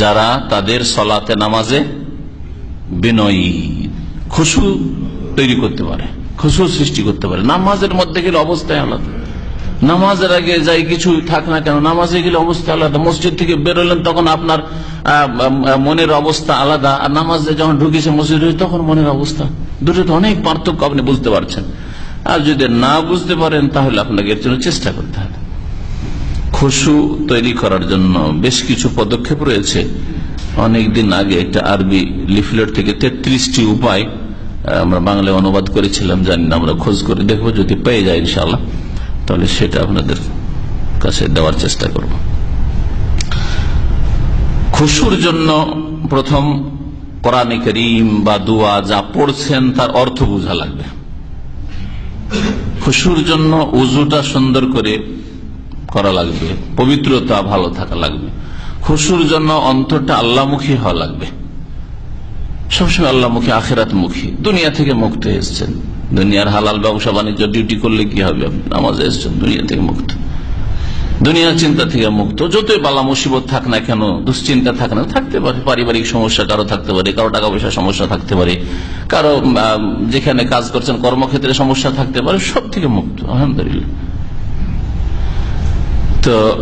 যারা তাদের সলাতে নামাজে বিনয়ী, খুশু তৈরি করতে পারে, খুশু সৃষ্টি করতে পারে। নামাজের মধ্যে গেলে অবস্থায় আলাদা। নামাজের আগে যাই কিছু থাক না কেন, নামাজে গেলে অবস্থা আলাদা। মসজিদ থেকে বেরোলেন তখন আপনার মনের অবস্থা আলাদা। আর নামাজে যখন ঢুকেছে মসজিদ, তখন মনের অবস্থা। দুটো তো অনেক পার্থক্য আপনি বুঝতে পারছেন। আর যদি না বুঝতে পারেন, তাহলে আপনাকে এর জন্য চেষ্টা করতে হবে। খুশু তৈরি করার জন্য বেশ কিছু পদক্ষেপ রয়েছে। অনেকদিন আগে একটা আরবি লিফলেট থেকে তেত্রিশটি উপায় আমরা বাংলায় অনুবাদ করেছিলাম, জানি না, আমরা খোঁজ করে দেখব, যদি পেয়ে যায় ইনশাল্লাহ তাহলে সেটা আপনাদের কাছে দেওয়ার চেষ্টা করব। খুশুর জন্য প্রথম কোরআনে করিম বা দুয়া যা পড়ছেন, তার অর্থ বোঝা লাগবে। খুশুর জন্য উজুটা সুন্দর করে করা লাগবে, পবিত্রতা ভালো থাকা লাগবে, খুশুর জন্য অন্তরটা আল্লাহমুখী হওয়া লাগবে। সবসময় আল্লাহমুখী আখেরাত মুখী দুনিয়া থেকে মুক্ত এসছেন। দুনিয়ার হালাল ব্যবসা বাণিজ্য, ডিউটি করলে কি হবে? নামাজে এসছেন, দুনিয়া থেকে মুক্ত। দুনিয়ার চিন্তা থেকে মুক্ত। যতই বালা মুসিবত থাক না কেন, দুশ্চিন্তা থাক না, থাকতে পারে। পারিবারিক সমস্যা কারও থাকতে পারে, কারও টাকা পয়সার সমস্যা থাকতে পারে। কারও যেখানে কাজ করছেন, কর্মক্ষেত্রে সমস্যা থাকতে পারে, সব থেকে মুক্ত, আলহামদুলিল্লাহ। তো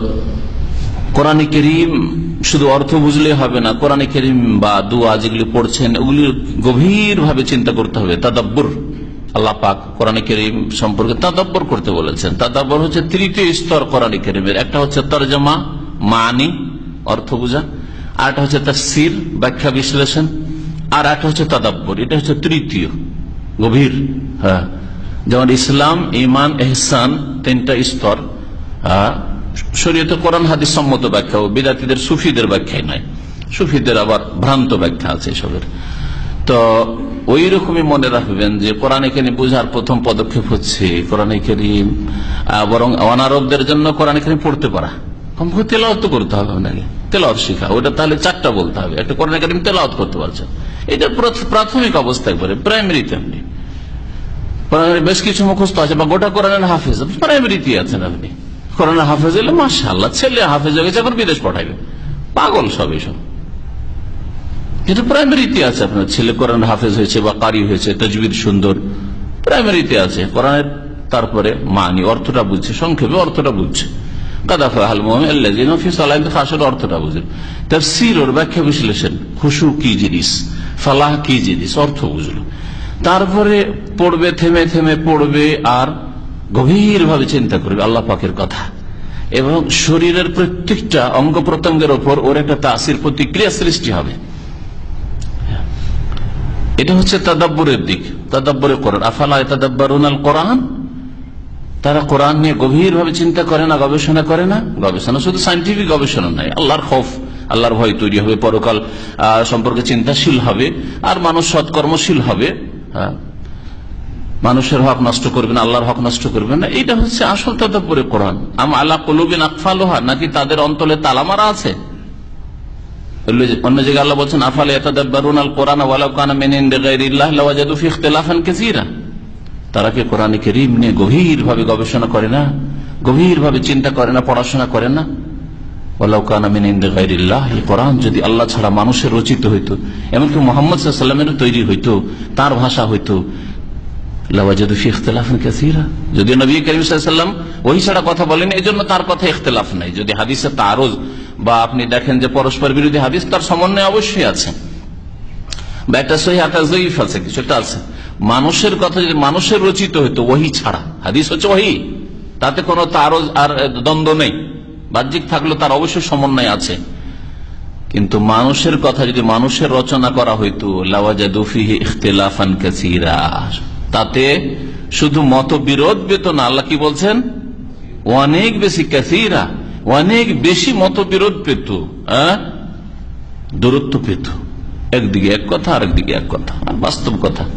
কোরআন করিম শুধু অর্থ বুঝলে হবে না কোরআন করিম বা দুয়া যেগুলি পড়ছেন ওগুলি গভীর ভাবে চিন্তা করতে হবে। তাদাব্বর আল্লাহ পাক কোরআন করিম সম্পর্কে তাদাব্বর করতে বলেছেন। তাদাব্বর হচ্ছে তৃতীয় স্তর কোরআন করিমের। একটা হচ্ছে তরজমা মানি অর্থ বুঝা। আর একটা হচ্ছে তার সির ব্যাখ্যা বিশ্লেষণ। আর একটা হচ্ছে তাদাব্বর। এটা হচ্ছে তৃতীয় গভীর। হ্যাঁ। যেমন ইসলাম ইমান এহসান তিনটা স্তর। আহ, শরীয়তে কোরআন, হাদিস সম্মত ব্যাখ্যা ও বিদাতিদের সুফিদের ব্যাখ্যাই নয়। সুফিদের আবার ভ্রান্ত ব্যাখ্যা আছে এসবের। তো ওই রকমই মনে রাখবেন যে কোরআন এখানে বোঝার প্রথম পদক্ষেপ হচ্ছে কোরআন করিম বরং অনারবদের জন্য কোরআন করিম পড়তে পারা কমপক্ষে তেলাওয়াত তো করতে হবে আপনাকে তেলাওয়াত শিখা। ওটা তাহলে চারটা বলতে হবে। একটা কোরআন করিম তেলাওয়াত করতে পারছেন এটা প্রাথমিক অবস্থা একবারে প্রাইমারিতে আপনি। বেশ কিছু মুখস্থ আছে, বা গোটা কোরআনের হাফেজ প্রাইমারিতে আছেন আপনি। কোরআনের হাফেজ এলে মাসাল্লাহ ছেলে হাফেজ হয়ে গেছে, এখন বিদেশ পাঠাইবে। পাগল সব এসব। কিন্তু প্রাইমারিতে আছে আপনার, ছেলে কোরআন হাফেজ হয়েছে বা কারি হয়েছে, তজবির সুন্দর। প্রাইমারিতে আছে, কোরআনের তারপরে মানি, অর্থটা বুঝছে, সংক্ষেপে অর্থটা বুঝছে। হাল তারপরে পড়বে, থেমে থেমে পড়বে, আর গভীর ভাবে চিন্তা করবে আল্লাহ পাকের কথা। এবং শরীরের প্রত্যেকটা অঙ্গ প্রত্যঙ্গের ওপর ওর একটা তাসির প্রতিক্রিয়া সৃষ্টি হবে। এটা হচ্ছে তাদাব্বরের দিক। তাদাব্বরে কোরআন। আফালা তাদাব্বারুন আল কোরআন তারা কোরআন নিয়ে গভীর ভাবে চিন্তা করে না, গবেষণা করে না? গবেষণা শুধু সাইন্টিফিক গবেষণা নাই আল্লাহর খৌফ আল্লাহর ভয় তৈরি হবে, পরকাল সম্পর্কে চিন্তাশীল হবে, আর মানুষ সৎকর্মশীল হবে। হ্যাঁ। মানুষের হক নষ্ট করবে না আল্লাহর হক নষ্ট করবে না। এটা হচ্ছে আসল তাদাব্বরে কোরআন। আম আল্লাহ কলুবিন আকফালোহা, নাকি তাদের অন্তলে তালামারা আছে? অন্য জায়গায় আল্লাহ বলছেন নিয়ে গভীর ভাবে গবেষণা করে না? গভীর ভাবে চিন্তা করে না, পড়াশোনা করে না? যদি আল্লাহ ছাড়া মানুষের রচিত হইতো, এমনকি মুহাম্মদ তৈরি হইতো, তার ভাষা হইতো লাওয়াজাদু ফি ইখতিলাফান কাসীরা যদি নবী ওই ছাড়া কথা বলেন, এজন্য তার কথা ইখতিলাফ নাই। যদি হাদিসে বা আপনি দেখেন যে পরস্পর বিরোধী হাদিস, তার সমন্বয় অবশ্যই আছে। বা একটা আছে মানুষের কথা যদি মানুষের রচিত হইতো, ওহি ছাড়া। হাদিস হচ্ছে ওহি। তাতে কোনো তারজ আর দ্বন্দ্ব নেই। বাহ্যিক থাকলেও তার অবশ্যই সমন্বয় আছে। কিন্তু মানুষের কথা যদি মানুষের রচনা করা হইতো লাওয়াজাদুফিহি ইখতিলাফান কাসীরা। তাতে শুধু মতবিরোধ পেত না আল্লাহ কি বলছেন? অনেক বেশি ক্যাসিরা অনেক বেশি মতবিরোধ পেত হ্যাঁ? দূরত্ব পেত। একদিকে এক কথা, আরেকদিকে এক কথা, আর বাস্তব কথা।